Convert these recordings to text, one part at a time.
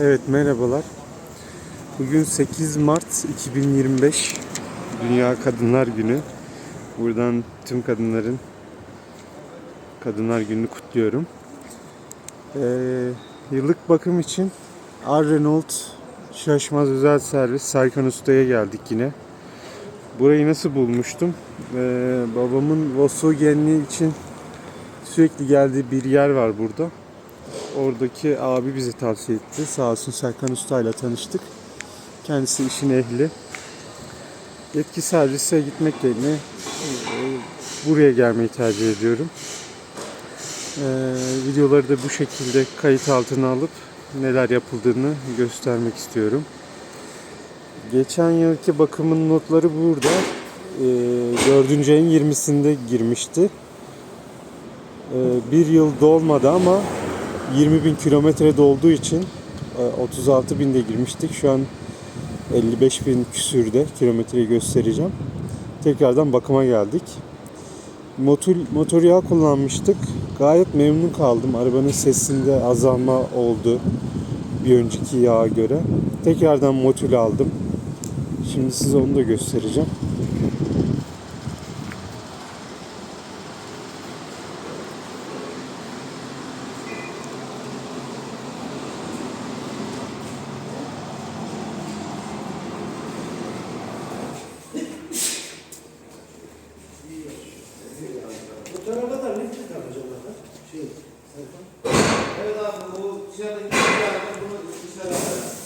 Evet merhabalar. Bugün 8 Mart 2025 Dünya Kadınlar Günü. Buradan tüm kadınların Kadınlar Günü'nü kutluyorum. Ee, yıllık bakım için R Renault Şaşmaz Özel Servis Serkan Usta'ya geldik yine. Burayı nasıl bulmuştum? Ee, babamın Volkswagen'i için sürekli geldiği bir yer var burada. Oradaki abi bizi tavsiye etti. Sağ olsun Serkan Usta ile tanıştık. Kendisi işin ehli. Yetki servise gitmek yerine e, buraya gelmeyi tercih ediyorum. E, videoları da bu şekilde kayıt altına alıp neler yapıldığını göstermek istiyorum. Geçen yılki bakımın notları burada. E, 4. ayın 20'sinde girmişti. E, bir yıl dolmadı ama 20 bin kilometre dolduğu için e, 36 binde girmiştik. Şu an 55 bin küsürde kilometreyi göstereceğim. Tekrardan bakıma geldik. Motor, motor yağ kullanmıştık. Gayet memnun kaldım. Arabanın sesinde azalma oldu bir önceki yağa göre. Tekrardan motul aldım. Şimdi size onu da göstereceğim. Bu tarafa da ne takacaklar? Şey, Serkan. Evet abi bu dışarıdaki bir yerde bunu dışarı atarız.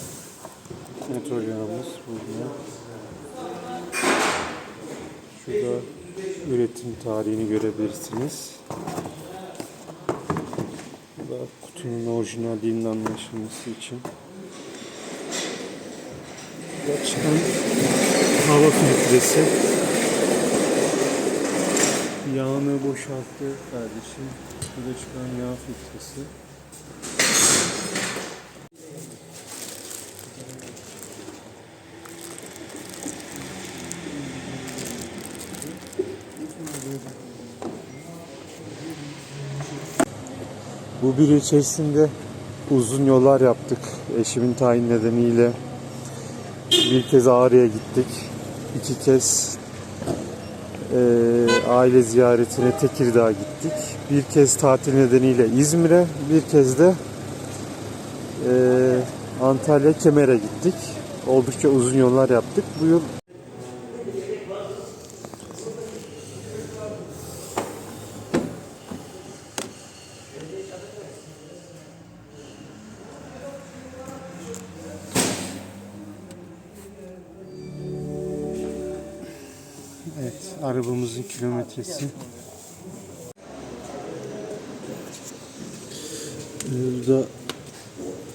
Motor yağımız burada. Şurada üretim tarihini görebilirsiniz. Bu da kutunun orijinalliğinin anlaşılması için. Burada çıkan hava filtresi. Yağını boşalttı kardeşim. Burada çıkan yağ filtresi. Bu bir içerisinde uzun yollar yaptık. Eşimin tayin nedeniyle bir kez Ağrı'ya gittik. İki kez eee, aile ziyaretine Tekirdağ'a gittik. Bir kez tatil nedeniyle İzmir'e, bir kez de eee, Antalya Kemer'e gittik. Oldukça uzun yollar yaptık. Bu yıl arabamızın kilometresi. Burada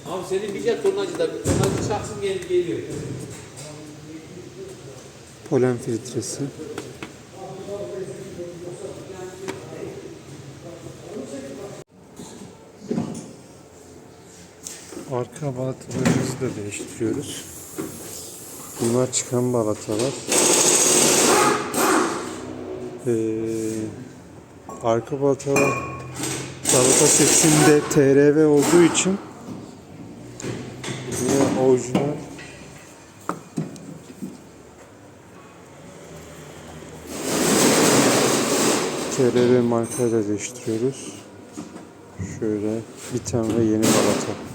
Abi senin bir yer turnacıda bir turnacı şahsım gelip geliyor. polen filtresi. Arka balatalarımızı da değiştiriyoruz. Bunlar çıkan balatalar. Ee, arka balatalar balata sesinde TRV olduğu için yine orijinal TRV markayla değiştiriyoruz. Şöyle biten ve yeni balata.